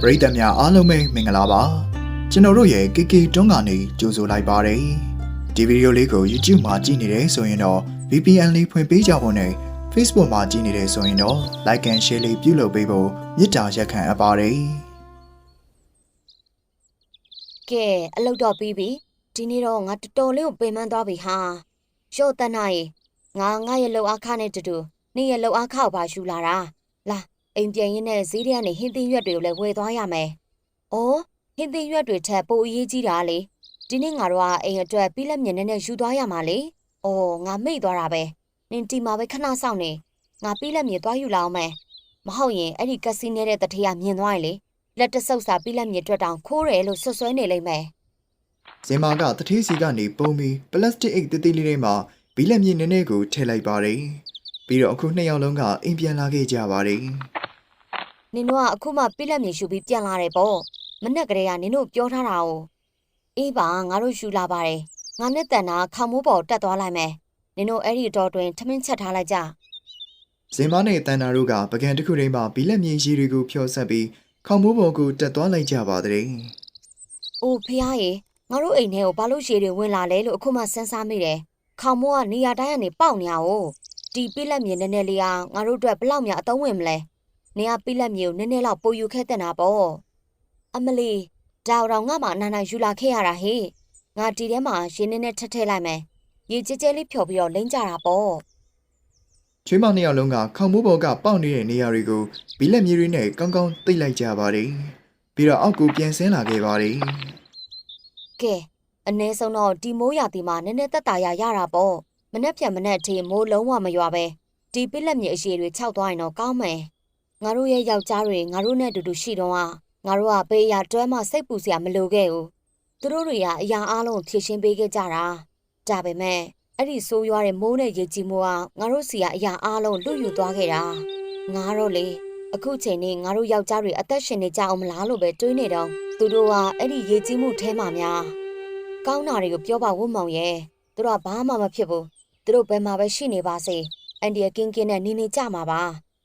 ပရိသတ်များအားလုံးပဲမင်္ဂလာပါကျွန်တော်တို့ရဲ့ KK တွန်းကနေကြိုဆိုလိုက်ပါတယ်ဒီဗီဒီယိုလေးကို YouTube မှာကြည့်နေတယ်ဆိုရင်တော့ VPN လေးဖွင့်ပေးကြဖို့နဲ့ Facebook မှာကြည့်နေတယ်ဆိုရင်တော့ Like and Share လေးပြုလုပ်ပေးဖို့မေတ္တာရက်ခံအပ်ပါတယ်ကဲအလုပ်တော့ပြီးပြီဒီနေ့တော့ငါတော်တော်လေးကိုပင်ပန်းသွားပြီဟာရှော့တန်းနာရေငါငါရဲ့လောက်အခနဲ့တူတူနေ့ရဲ့လောက်အခကိုပါယူလာတာလာ အိမ်ပြန်ရင်းနဲ့ဈေးထဲကနေဟင်းသီးရွက်တွေကိုလည်းဝယ်သွားရမယ်။အော်ဟင်းသီးရွက်တွေထက်ပိုအရေးကြီးတာလေဒီနေ့ငါတို့ကအိမ်အတွက်ပြီးလက်မြင်နဲ့နဲ့ယူသွားရမှာလေ။အော်ငါမိတ်သွားတာပဲနင်တီမှာပဲခဏဆောင်နေငါပြီးလက်မြင်သွားယူလာအောင်မယ်မဟုတ်ရင်အဲ့ဒီကက်စီနေတဲ့တထေးကမြင်သွားရင်လေလက်တဆုပ်စာပြီးလက်မြင်အတွက်တောင်ခိုးတယ်လို့ဆွဆွဲနေလိမ့်မယ်ဇင်မာကတထေးစီကနေပုံပြီးပလတ်စတစ်အိတ်သေးသေးလေးတွေမှာဘီလက်မြေနည်းနည်းကိုထည့်လိုက်ပါတယ်ပြီးတော့အခုနှစ်ယောက်လုံးကအိမ်ပြန်လာခဲ့ကြပါတယ် နင်တို့ကအခုမှပြလက်မြေရှူပြီးပြန်လာတယ်ပေါ့မနဲ့ကလေးကနင်တို့ပြောထားတာ哦အေးပါငါတို့ရှူလာပါတယ်ငါနဲ့တန်တာခေါမိုးပေါ်တက်သွားလိုက်မယ်နင်တို့အဲ့ဒီတော့တွင်ထမင်းချက်ထားလိုက်ကြဇင်မာနဲ့တန်နာတို့ကပကံတစ်ခုထဲမှာဘီလက်မြေရည်တွေကိုဖျော်ဆက်ပြီးခေါင်းမိုးပေါ်ကိုတက်သွားလိုက်ကြပါတဲ့အိုးဖះရေငါတို့အိမ်ထဲကိုဘာလို့ရှည်တွေဝင်လာလဲလို့အခုမှစဉ်းစားမိတယ်ခေါမိုးကနေရာတိုင်းကနေပေါက်နေရအောင်ဒီပြလက်မြေနည်းနည်းလေးကငါတို့အတွက်ဘယ်လောက်များအသုံးဝင်မလဲ နေရာပြလက်မြေကိုနည်းနည်းလောက်ပိုယူခဲ့တဲ့နာပေါ့အမလီဒါတော့ငါမှအနာနာယူလာခဲ့ရတာဟေ့ငါဒီထဲမှာရင်းနေနဲ့ထက်ထည့်လိုက်မယ်ရေကြဲကြဲလေးဖြော်ပြီးတော့လိမ့်ကြတာပေါ့ချွေးမနှစ်ယောက်လုံးကခေါင်းမိုးပေါ်ကပေါက်နေတဲ့နေရာတွေကိုဘီလက်မြေတွေနဲ့ကောင်းကောင်းသိပ်လိုက်ကြပါတယ်ပြီးတော့အောက်ကိုပြန်ဆင်းလာခဲ့ပါတယ်ကဲအ ਨੇ ဆုံးတော့ဒီမိုးရာသီမှာနည်းနည်းတက်တာရရတာပေါ့မနဲ့ဖြန်မနဲ့အထိမိုးလုံးဝမရွာပဲဒီပစ်လက်မြေအရှိတွေခြောက်သွားရင်တော့ကောင်းမယ် ငါတို့ရဲ့ယောက်ျားတွေငါတို့နဲ့အတူတူရှိတော့ကငါတို့ကဘေးရတွဲမှစိတ်ပူစရာမလိုခဲ့ဘူးသူတို့တွေကအရာအလုံးဖြည့်ရှင်းပေးခဲ့ကြတာဒါပေမဲ့အဲ့ဒီဆိုးရွားတဲ့မိုးနဲ့ရေကြီးမိုးကငါတို့စီကအရာအလုံးလွတ်ယူသွားခဲ့တာငါတော့လေအခုချိန်နေငါတို့ယောက်ျားတွေအသက်ရှင်နေကြအောင်မလားလို့ပဲတွေးနေတော့သူတို့ကအဲ့ဒီရေကြီးမှုထဲမှာများကောင်းတာတွေကိုပြောပါဝတ်မောင်ရဲ့သူတို့ကဘာမှမဖြစ်ဘူးသူတို့ဘယ်မှာပဲရှိနေပါစေအန်ဒီယကင်းကင်းနဲ့နေနေကြမှာပါ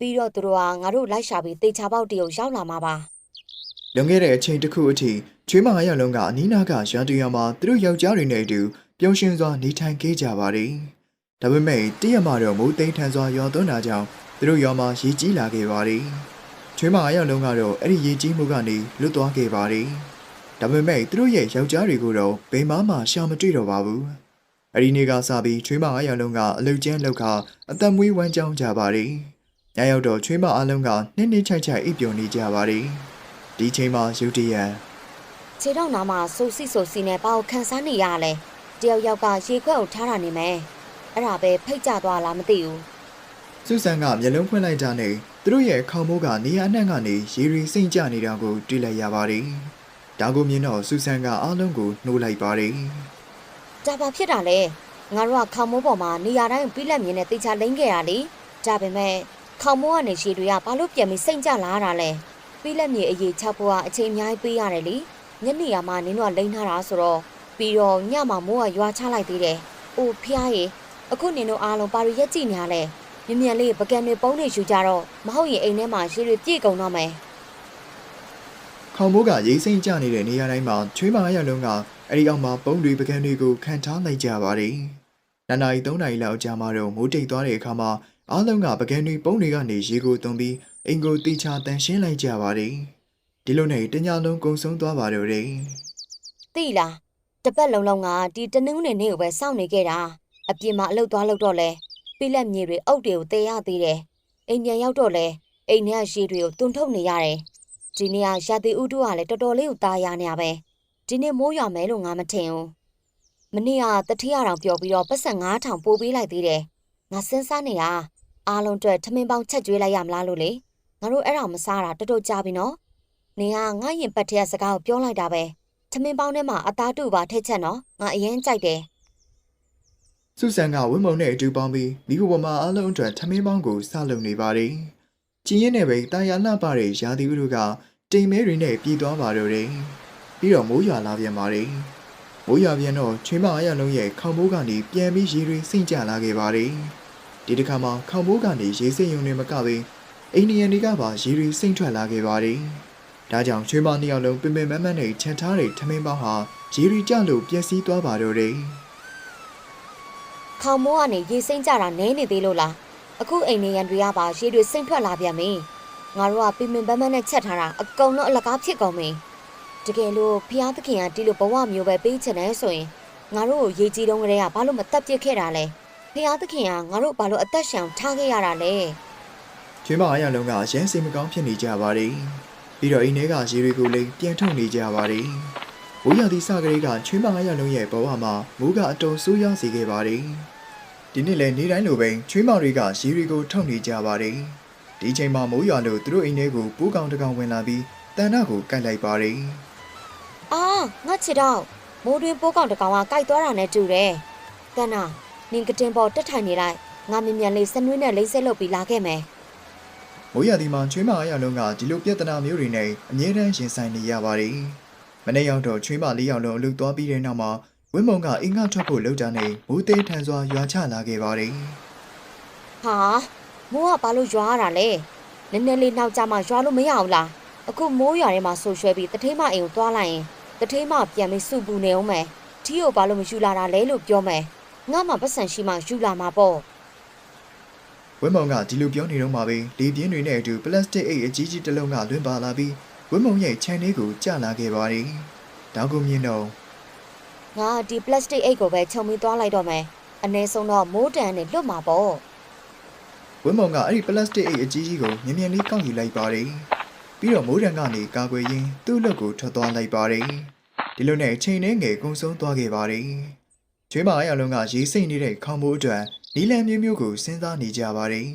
ပြီးတော့သူတို့ကငါတို့လိုက်ရှာပြီးတေချာပေါက်တရုပ်ရောက်လာမှာပါလွန်ခဲ့တဲ့အချိန်တစ်ခုအထိချွေးမနှစ်ယောက်လုံးကအနီးနားကရန်တူရမှာသူတို့ယောက်ျားတွေနဲ့အတူပျော်ရွှင်စွာနေထိုင်ခဲ့ကြပါတယ်ဒါပေမဲ့တည့်ရမှာတော့မိုးသိမ်းထန်စွာရွာသွန်းတာကြောင့်သူတို့ရွာမှာရေကြီးလာခဲ့ပါတယ်ချွေးမနှစ်ယောက်လုံးကတော့အဲ့ဒီရေကြီးမှုကနေလွတ်သွားခဲ့ပါတယ်ဒါပေမဲ့သူတို့ရဲ့ယောက်ျားတွေကိုတော့ဘယ်မှမှရှာမတွေ့တော့ပါဘူးအဲ့ဒီနေ့ကစပြီးချွေးမနှစ်ယောက်လုံးကအလုတ်ကျန်းလောက်ခအသက်မွေးဝမ်းကြောင်းကြပါတယ် ညရောက်တော့ချွေးမအလုံးကနှင်းနှင်းချိုက်ချိုက်အိပ်ပျော်နေကြပါတယ်ဒီချိန်မှာယူတီယန်ခြေထောက်နားမှာစူစီစူစီနဲ့ဘာကိုခန်းစားနေရလဲတယောက်ယောက်ကရေခွက်ကိုထားတာနေမယ်အဲ့ဒါပဲဖိတ်ကြသွားလားမသိဘူးစုဆန်ကမျက်လုံးဖွင့်လိုက်တာနဲ့သူတို့ရဲ့ခေါင်းမိုးကနေရာအနှံ့ကနေရေရီစိမ့်ကြနေတာကိုတွေ့လိုက်ရပါတယ်။ဒါကိုမြင်တော့စုဆန်ကအားလုံးကိုနှိုးလိုက်ပါတယ်ဒါဘာဖြစ်တာလဲငါတို့ကခေါမိုးပေါ်မှာနေရာတိုင်းပြိလက်မြင်နဲ့တေချာလိမ့်ခဲ့တာလေဒါပေမဲ့ ခေါမိုးကနေရှည်တွေကဘာလို့ပြန်ပြီးစိမ့်ကြလာတာလဲပြိလက်မြေအရေးချဖို့ကအချိန်အများကြီးပေးရတယ်လေညနေရမှာနင်းတို့ကလိမ့်ထားတာဆိုတော့ပြီးတော့ညမှာမိုးကရွာချလိုက်သေးတယ်အိုဖျားရေအခုနင်တို့အားလုံးပါရီရက်ကြည့်နေရလဲမြင်မြန်လေးပကံတွေပုံးနေယူကြတော့မဟုတ်ရင်အိမ်ထဲမှာရှည်တွေပြည့်ကုန်တော့မယ်။ခေါင်းမိုးကရေစိမ့်ကြနေတဲ့နေရာတိုင်းမှာချွေးမအားရလုံးကအဲ့ဒီအောက်မှာပုံတွေပကံတွေကိုခံထားလိုက်ကြပါတယ်။နန္နာရီ3နာရီလောက်ကြာမှတော့မိုးတိတ်သွားတဲ့အခါမှာ အားလုံးကပကံတွေပုံတွေကနေရေကိုသွန်ပြီးအင်ကိုတီချာတန်ရှင်းလိုက်ကြပါတယ်။ဒီလိုနဲ့တညလုံးကုံဆုံးသွားပါတော့တယ်။ သိလားတစ်ပတ်လုံးလုံးကဒီတနင်္ဂနွေနေ့ကိုပဲစောင့်နေခဲ့တာအပြင်မှာအလုပ်သွားလုပ်တော့လဲပြလက်မြေတွေအုတ်တွေကိုတဲရသေးတယ်အိမ်ပြန်ရောက်တော့လဲအိမ်ထဲကရေတွေကိုတွန်းထုတ်နေရတယ်ဒီနေ့ကရာသီဥတုကလည်းတော်တော်လေးကိုตายရနေရပဲဒီနေ့မိုးရွာမယ်လို့ငါမထင်ဘူးမနေ့ကတတိယတောင်ပြောပြီးတော့ပတ်စံ9000ပို့ပေးလိုက်သေးတယ်ငါစဉ်းစားနေတာ အားလုံးအတွက်ထမင်းပေါင်းချက်ကျွေးလိုက်ရမလားလို့လေငါတို့အဲ့ဒါမစားတာတော်တော်ကြာပြီနော်နေကငါရင်ပတ်ထက်စကားကိုပြောလိုက်တာပဲထမင်းပေါင်းထဲမှာအသားတူပါထည့်ချက်နော်ငါအရင်ကြိုက်တယ်စုဆန်ကဝင်းမုံနဲ့အတူပေါင်းပြီးမိဖို့ပေါ်မှာအလုံးအတွက်ထမင်းပေါင်းကိုစလုပ်နေပါတယ်။ကျင်းရင်နဲ့ပဲတာယာလှပတဲ့ရာသီဥတုကတိမ်မဲတွေနဲ့ပြည်သွားပါတော့တယ်။ပြီးတော့မိုးရွာလာပြန်ပါတယ်။မိုးရွာပြန်တော့ချွေးမအားရလုံးရဲ့ခေါင်မိုးကနေပြန်ပြီးရေတွေစိမ့်ကျလာခဲ့ပါတယ်။ ဒီတစ်ခါမှာခေါင်မိုးကနေရေစိမ့်ယုံတွေမကဘဲအိန္ဒိယတွေကပါရေတွေစိမ့်ထွက်လာခဲ့ပါတယ်။ဒါကြောင့်ချွေးမနှစ်ယောက်လုံးပင်ပင်မမတ်နဲ့ခြံထားတဲ့ထမင်းပေါင်းဟာဂျီရီကျလို့ပျက်စီးသွားပါတော့တယ်ခေါင်မိုးကနေရေစိမ့်ကြတာနဲနေသေးလို့လားအခုအိမ်နေရန်တွေကပါရေတွေစိမ့်ထွက်လာပြန်ပြီငါတို့ကပင်ပင်ပန်းပန်းနဲ့ချက်ထားတာအကုန်လုံးအလကားဖြစ်ကုန်ပြီတကယ်လို့ဖျားသခင်ကဒီလိုဘဝမျိုးပဲပေးချင်တယ်ဆိုရင်ငါတို့ကိုရေကြီးတုံးကလေးကဘာလို့မတက်ပြစ်ခဲ့တာလဲ ဖျားသခင်ကငါတို့ဘာလို့အသက်ရှောင်ထားခဲ့ရတာလဲချွေးမအားရလုံးကရမ်းစိတ်မကောင်းဖြစ်နေကြပါတယ်ပြီးတော့အိမ်ထဲကရေတွေကိုလည်းပြန်ထုတ်နေကြပါတယ်ဝိရသည်စကလေးကချွေးမအားရလုံးရဲ့ဘဝမှာမိုးကအတုံဆိုးရွားစေခဲ့ပါတယ်ဒီနေ့လည်းနေ့တိုင်းလိုပဲချွေးမတွေကရေတွေကိုထုတ်နေကြပါတယ်ဒီချိန်မှာမိုးရွာလို့သူတို့အိမ်ထဲကိုပိုးကောင်တစ်ကောင်ဝင်လာပြီးတန်နာကိုကတ်လိုက်ပါတယ်အာငါချစ်တော့မိုးတွင်ပိုးကောင်တစ်ကောင်ကကြိုက်သွားတာနဲ့တူတယ်တန်းနာ နင်ကတင်ပေါ်တက်ထိုင်နေလိုက်ငါမြင်မြန်လေးစနွေးနဲ့လိမ့်ဆက်လုပ်ပြီးလာခဲ့မယ်မိုးရသည်မှာချွေးမအားရလုံးကဒီလိုပြဿနာမျိုးတွေနဲ့အမြဲတမ်းရင်ဆိုင်နေရပါတယ်မနေ့ရောက်တော့ချွေးမလေးယောက်လုံးအလုပ်သွားပြီးတဲ့နောက်မှာဝင်းမုံကအင်္ဂါထွက်ဖို့လှုပ်တာနဲ့မိုးသေးထန်စွာရွာချလာခဲ့ပါတယ်ဟာမိုးကဘာလို့ရွာရတာလဲနည်းနည်းလေးနောက်ကျမှရွာလို့မရအောင်လားအခုမိုးရွာထဲမှာဆူရွှဲပြီးတထိမအိမ်ကိုသွားလိုက်ရင်တထိမပြန်ပြီးစုပူနေအောင်မယ်ထီကိုဘာလို့မယူလာတာလဲလို့ပြောမယ် ငါမှပတ်စံရှိမှယူလာမှာပေါ့ဝင်းမုံကဒီလိုပြောနေတော့မှပဲလေပြင်းတွေနဲ့အတူပလတ်စတစ်အိတ်အကြီးကြီးတစ်လုံးကလွင့်ပါလာပြီးဝင်းမုံရဲ့ခြံလေးကိုကျလာခဲ့ပါတယ်တောက်ကိုမြင်တော့ငါဒီပလတ်စတစ်အိတ်ကိုပဲခြုံပြီးသွားလိုက်တော့မယ်အနည်းဆုံးတော့မိုးတန်နဲ့လွတ်မှာပေါ့ဝင်းမုံကအဲ့ဒီပလတ်စတစ်အိတ်အကြီးကြီးကိုမြင်မြန်လေးကောက်ယူလိုက်ပါတယ်ပြီးတော့မိုးတံကနေကာကွယ်ရင်းသူ့လက်ကိုထွက်သွားလိုက်ပါတယ်ဒီလိုနဲ့အချိန်နဲ့ငယ်ကုံဆုံးသွားခဲ့ပါတယ် ကျွေးမအားရလုံးကရေးစိတ်နေတဲ့ခေါင်းမိုးအတွက်နီလန်မျိုးမျိုးကိုစဉ်းစားနေကြပါတယ်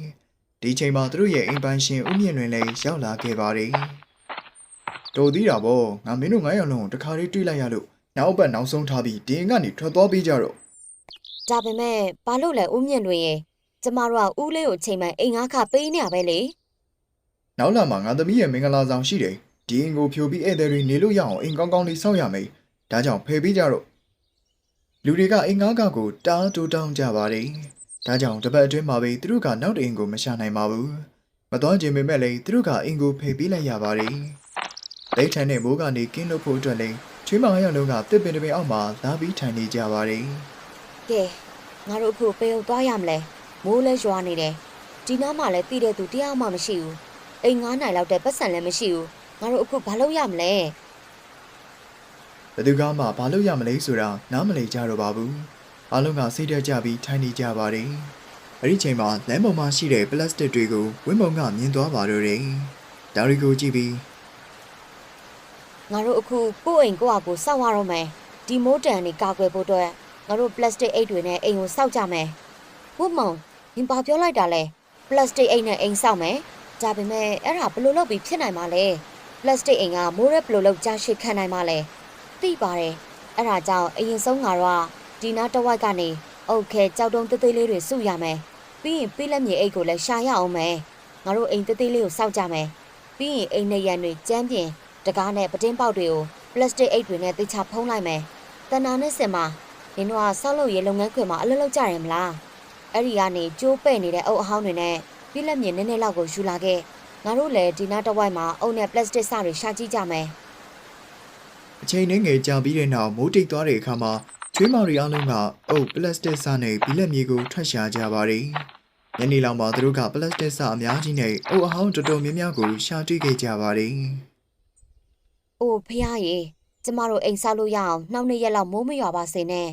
ဒီချိန်မှာသူတို့ရဲ့အိမ်ပိုင်ရှင်ဦးမြင့်လွင်လည်းရောက်လာခဲ့ပါတယ်တော်သေးတာပေါ့ငါမင်းတို့900လုံးကိုတခါလေးတွေးလိုက်ရလို့နောက်ပတ်နောက်ဆုံးထားပြီးဒီအိမ်ကနေထွက်သွားပြီးကြတော့ဒါပေမဲ့ဘာလို့လဲဦးမြင့်တွင်ရေကျမတို့ကဦးလေးကိုချိန်မှန်အိမ်ငါးခပေးနေရပဲလေနောက်လာမှာငါသမီးရဲ့မင်္ဂလာဆောင်ရှိတယ်ဒီအိမ်ကိုဖြိုပြီးဧည့်သည်တွေနေလို့ရအောင်အိမ်ကောင်းကောင်းလေးဆောက်ရမယ်ဒါကြောင့်ဖယ်ပြီးကြတော့ လူတွေကအိမ်ငါးကကိုတားတူတောင်းကြပါတယ်ဒါကြောင့်တပတ်အတွင်းမှာပဲသူတို့ကနောက်တအိမ်ကိုမရှာနိုင်ပါဘူးမတော်ခြင်းပေမဲ့လည်းသူတို့ကအိမ်ကိုဖယ်ပြီးလိုက်ရပါတယ်လက်ထန်နဲ့မိုးကနေကင်းလို့ဖို့အတွက်လည်းချွေးမောင်ရလုံးကတစ်ပင်တစ်ပင်အောက်မှာလာပြီးထိုင်နေကြပါတယ်ကဲငါတို့အခုပေုံသွားရမလဲမိုးလဲရွာနေတယ်ဒီနားမှာလည်းတည်တဲ့သူတရားမှမရှိဘူးအိမ်ငားနိုင်လောက်တဲ့ပတ်စံလည်းမရှိဘူးငါတို့အခုဘာလုပ်ရမလဲ ဘယ်သူကမှဘာလို့ရမလဲဆိုတာနားမလည်ကြတော့ပါဘူးအားလုံးကစိတ်တက်ကြပြီးထိုင်နေကြပါတယ်အဲ့ဒီချိန်မှာလမ်းပေါ်မှာရှိတဲ့ပလတ်စတစ်တွေကိုဝင်းမုံကမြင်သွားပါတော့တယ်ဒါတွေကိုကြည့်ပြီးငါတို့အခုကိုယ့်အိမ်ကိုယ့်အကိုစောက်ရတော့မယ်ဒီမိုးတန်နေကာကွယ်ဖို့အတွက်ငါတို့ပလတ်စတစ်အိတ်တွေနဲ့အိမ်ကိုစောက်ကြမယ်ဘုမောင်နင်ဘာပြောလိုက်တာလဲပလတ်စတစ်အိတ်နဲ့အိမ်စောက်မယ်ဒါပေမဲ့အဲ့ဒါဘယ်လိုလုပ်ပြီးဖြစ်နိုင်မှာလဲပလတ်စတစ်အိမ်ကမိုးရဲဘယ်လိုလုပ်ကြားရှိခံနိုင်မှာလဲ သိပါတယ်အဲ့ဒါကြောင့်အရင်ဆုံးငါတို့ကဒီနားတစ်ဝိုက်ကနေအုတ်ခဲကြောက်တုံးသေးသေးလေးတွေစုရမယ်ပြီးရင်ပြီးလက်မြေအိတ်ကိုလည်းရှာရအောင်မယ်ငါတို့အိမ်သေးသေးလေးကိုစောက်ကြမယ်ပြီးရင်အိမ်နေရန်တွေကျန်းပြင်တကားနဲ့ပတင်းပေါက်တွေကိုပလတ်စတစ်အိတ်တွေနဲ့သေချာဖုံးလိုက်မယ်။တဏ္ဍာနဲ့စင်မှာနင်တို့ကဆောက်လုပ်ရေးလုပ်ငန်းခွင်မှာအလုပ်လုပ်ကြတယ်မလား။အဲ့ဒီကနေကျိုးပဲ့နေတဲ့အုပ်အဟောင်းတွေနဲ့ပြလက်မြင်နည်းနည်းလောက်ကိုယူလာခဲ့။ငါတို့လည်းဒီနားတစ်ဝိုက်မှာအုပ်နဲ့ပလတ်စတစ်စတွေရှာကြည့်ကြမယ် အချိန်နဲ့ငယ်ကြာပြီးတဲ့နောက်မိုးတိတ်သွားတဲ့အခါမှာချွေးမောင်ရီအားလုံးကအုပ်ပလတ်စတစ်စနဲ့ဘီလက်မြေကိုထွက်ရှာကြပါတယ်ညနေလောက်မှာသူတို့ကပလတ်စတစ်စအများကြီးနဲ့အုပ်အဟောင်းတော်တော်များများကိုရှာတွေ့ခဲ့ကြပါတယ်။အိုးဖះရေကျမတို့အိမ်ဆောက်လို့ရအောင်နှောက်နှစ်ရက်လောက်မိုးမရွာပါစေနဲ့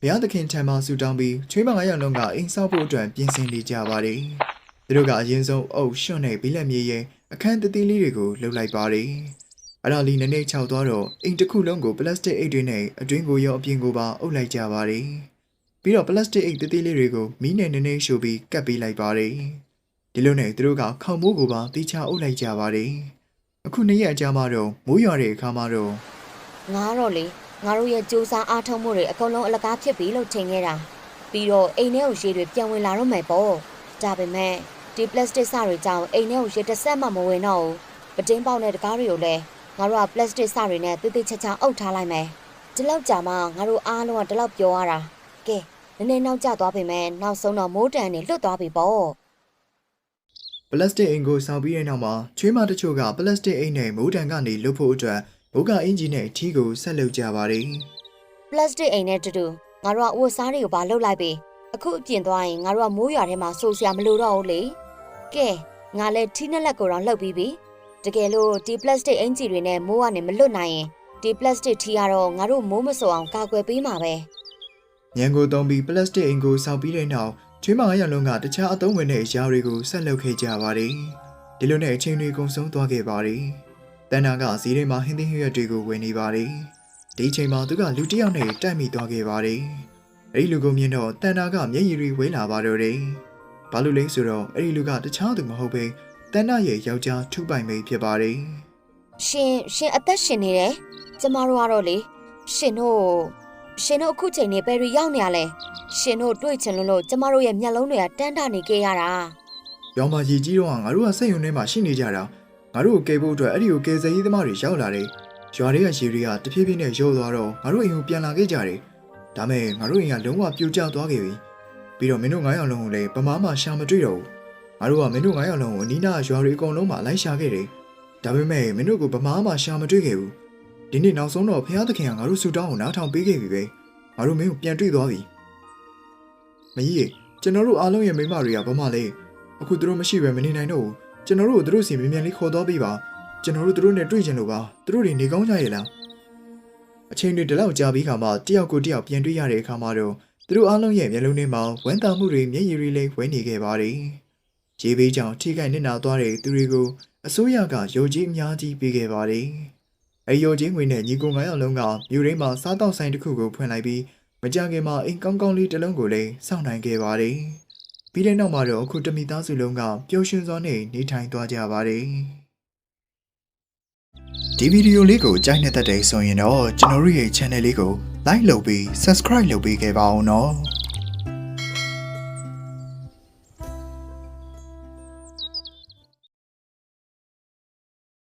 ဘုရားသခင်ထံမှာဆုတောင်းပြီးချွေးမငါးယောက်လုံးကအိမ်ဆောက်ဖို့အတွက်ပြင်ဆင်နေကြပါတယ်။သူတို့ကအရင်ဆုံးအုပ်ရွှွန့်နဲ့ဘီလက်မြေရဲ့အခန်းတသေးလေးတွေကိုလှုပ်လိုက်ပါတယ်။ အဲ့ဒါလီနည်းနည်းခြောက်သွားတော့အိမ်တစ်ခုလုံးကိုပလတ်စတစ်အိတ်တွေနဲ့အတွင်းကိုရောအပြင်ကိုပါအုပ်လိုက်ကြပါတယ်။ပြီးတော့ပလတ်စတစ်အိတ်တသေးလေးတွေကိုမီးနဲ့နည်းနည်းရှို့ပြီးကပ်ပေးလိုက်ပါတယ်။ဒီလိုနဲ့သူတို့ကခေါင်မိုးကိုပါတီချအုပ်လိုက်ကြပါတယ်။အခုနေ့ရက်အကြာမှာတော့မိုးရွာတဲ့အခါမှာတော့။ငါတော့လေငါတို့ရဲ့စူးစမ်းအားထုတ်မှုတွေအကုန်လုံးအလကားဖြစ်ပြီလို့ထင်ခဲ့တာ။ပြီးတော့အိမ်ထဲကိုရေတွေပြန်ဝင်လာတော့မယ်ပေါ့။ဒါပေမဲ့ဒီပလတ်စတစ်စတွေကြောင့်အိမ်ထဲကိုရေတစ်ဆက်မှမဝင်တော့ဘူး။ပတင်းပေါက်နဲ့တကားတွေကိုလည်း ငါတို့ကပလတ်စတစ်စတွေနဲ့တိတိကျကျအုပ်ထားလိုက်မယ်။ဒီလောက်ကြာမှငါတို့အားလုံးကဒီလောက်ပြောရတာ။ကဲနည်းနည်းနောက်ကျသွားပြီမဲ့နောက်ဆုံးတော့မိုးတန်နေလွတ်သွားပြီပေါ့။ပလတ်စတစ်အိမ်ကိုစောင်းပြီးတဲ့နောက်မှာချွေးမတချို့ကပလတ်စတစ်အိမ်နဲ့မိုးတံကနေလွတ်ဖို့အတွက်ဘုတ်ကအင်ဂျီနဲ့ထီးကိုဆက်လုပ်ကြပါတယ်ပလတ်စတစ်အိမ်နဲ့တူတူငါတို့ကအဝတ်စားတွေကိုပါလှုပ်လိုက်ပြီအခုအပြင်သွားရင်ငါတို့ကမိုးရွာထဲမှာစိုးစရာမလိုတော့ဘူးလေကဲငါလည်းထီးနဲ့လက်ကိုတော့လှုပ်ပြီးပြီ တကယ်လို့ဒီပလတ်စတစ်အင်ဂျီတွေနဲ့မိုးကနေမလွတ်နိုင်ရင်ဒီပလတ်စတစ်ထီးကတော့ငါတို့မိုးမစောအောင်ကာကွယ်ပေးမှာပဲ။ညံကိုတုံးပြီးပလတ်စတစ်အိမ်ကိုစောင်းပြီးတဲ့နောက်ချွေးမငါးယောက်လုံးကတခြားအသုံးဝင်တဲ့အရာတွေကိုဆက်လုပ်ခဲ့ကြပါတယ်။ဒီလိုနဲ့အချိန်တွေကုန်ဆုံးသွားခဲ့ပါတယ်။တန်နာကဈေးထဲမှာဟင်းသီးဟင်းရွက်တွေကိုဝယ်နေပါတယ်။ဒီအချိန်မှာသူကလူတစ်ယောက်နဲ့တိုက်မိသွားခဲ့ပါတယ်။အဲဒီလူကိုမြင်တော့တန်နာကမျက်ရည်တွေဝဲလာပါတော့တယ်။ဘာလို့လဲဆိုတော့အဲဒီလူကတခြားသူမဟုတ်ဘဲ တန်နာရဲ့ယောက်ျားထူပိုင်မိတ်ဖြစ်ပါတယ်။ရှင်ရှင်အသက်ရှင်နေတယ်ကျမတို့ကတော့လေရှင်တို့ရှင်တို့အခုချိန်နေဘယ်ရီရောက်နေရလဲရှင်တို့တွေ့ချင်လို့လို့ကျမတို့ရဲ့မျက်လုံးတွေကတန်းတနေခဲ့ရတာရောင်မကြီးကြီးတော့ငါတို့ကစိတ်ယုံထဲမှာရှိနေကြတာငါတို့ကိုကယ်ဖို့အတွက်အဲ့ဒီကိုကယ်ဆယ်ရေးသမားတွေရောက်လာတယ်ရွာတွေကရေတွေကတဖြည်းဖြည်းနဲ့ရော့သွားတော့ငါတို့အိမ်ကိုပြန်လာခဲ့ကြတယ်ဒါမဲ့ငါတို့အိမ်ကလုံးဝပြိုကျသွားခဲ့ပြီပြီးတော့မင်းတို့900လုံးကိုလည်းပမားမှရှာမတွေ့တော့ဘူး ငါတို့ကမင်းတို့900လုံးကိုအနီးနားရွာတွေအကုန်လုံးမှာလိုက်ရှာခဲ့တယ်ဒါပေမဲ့မင်းတို့ကိုပမားမှရှာမတွေ့ခဲ့ဘူးဒီနေ့နောက်ဆုံးတော့ဖះသခင်ကငါတို့ဆူတောင်းကိုနားထောင်ပေးခဲ့ပြီပဲငါတို့မင်းကိုပြန်တွေ့သွားပြီမကြီးရေကျွန်တော်တို့အားလုံးရဲ့မိန်းမတွေကဘာမှလဲအခုသူတို့မရှိဘဲမနေနိုင်တော့ဘူးကျွန်တော်တို့ကိုသူတို့စီမြန်မြန်လေးခေါ်သွားပေးပါကျွန်တော်တို့သူတို့နဲ့တွေ့ချင်လို့ပါသူတို့တွေနေကောင်းကြရဲ့လားအချိန်တွေဒီလောက်ကြာပြီးခါမှတယောက်ကိုတယောက်ပြန်တွေ့ရတဲ့အခါမှာတော့သူတို့အားလုံးရဲ့မျက်လုံးထဲမှာဝမ်းသာမှုတွေမျက်ရည်တွေလေးဝဲနေခဲ့ပါတယ် ရေဘေးကြောင့်ထိခိုက်နစ်နာသွားတဲ့သူတွေကိုအစိုးရကယုံကြည်အများကြီးပေးခဲ့ပါတယ်အဲယုံကြည်ငွေနဲ့ညီကို9ယောက်လုံးကမြို့ရင်းမှာစားတောက်ဆိုင်တစ်ခုကိုဖွင့်လိုက်ပြီးမကြခင်မှာအိမ်ကောင်းကောင်းလေးတစ်လုံးကိုလည်းစောင့်နိုင်ခဲ့ပါတယ်ပြီးတဲ့နောက်မှာတော့အခုတမိသားစုလုံးကပျော်ရွှင်စွာနဲ့နေထိုင်သွားကြပါတယ်ဒီဗီဒီယိုလေးကိုကြိုက်နေတဲ့တဲ့ဆိုရင်တော့ကျွန်တော်တို့ရဲ့ channel လေးကို like လုပ်ပြီး subscribe လုပ်ပေးခဲ့ပါအောင်နော်